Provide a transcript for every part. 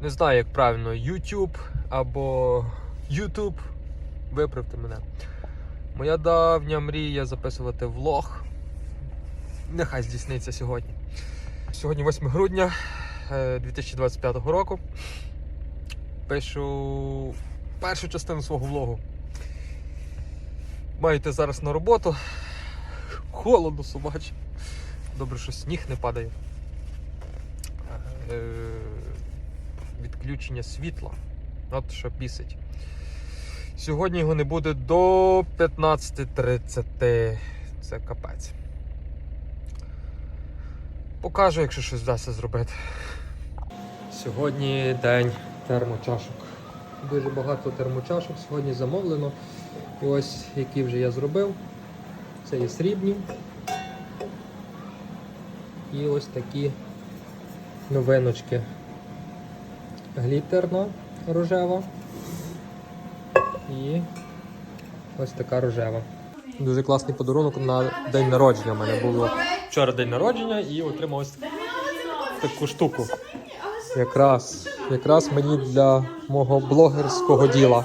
Не знаю, як правильно, YouTube або YouTube. Виправте мене. Моя давня мрія записувати влог. Нехай здійсниться сьогодні. Сьогодні 8 грудня е, 2025 року. Пишу першу частину свого влогу. Маю зараз на роботу. Холодно собаче. Добре, що сніг не падає. Відключення світла. От що бісить. Сьогодні його не буде до 15.30. Це капець. Покажу, якщо щось вдасться зробити. Сьогодні день термочашок. Дуже багато термочашок сьогодні замовлено. І ось які вже я зробив. Це є срібні. І ось такі новиночки. Глітерна рожева. І ось така рожева. Дуже класний подарунок на день народження. У мене було вчора день народження і отримав ось таку штуку. Якраз, якраз мені для мого блогерського діла.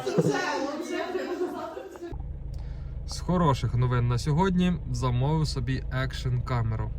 З хороших новин на сьогодні замовив собі екшн камеру.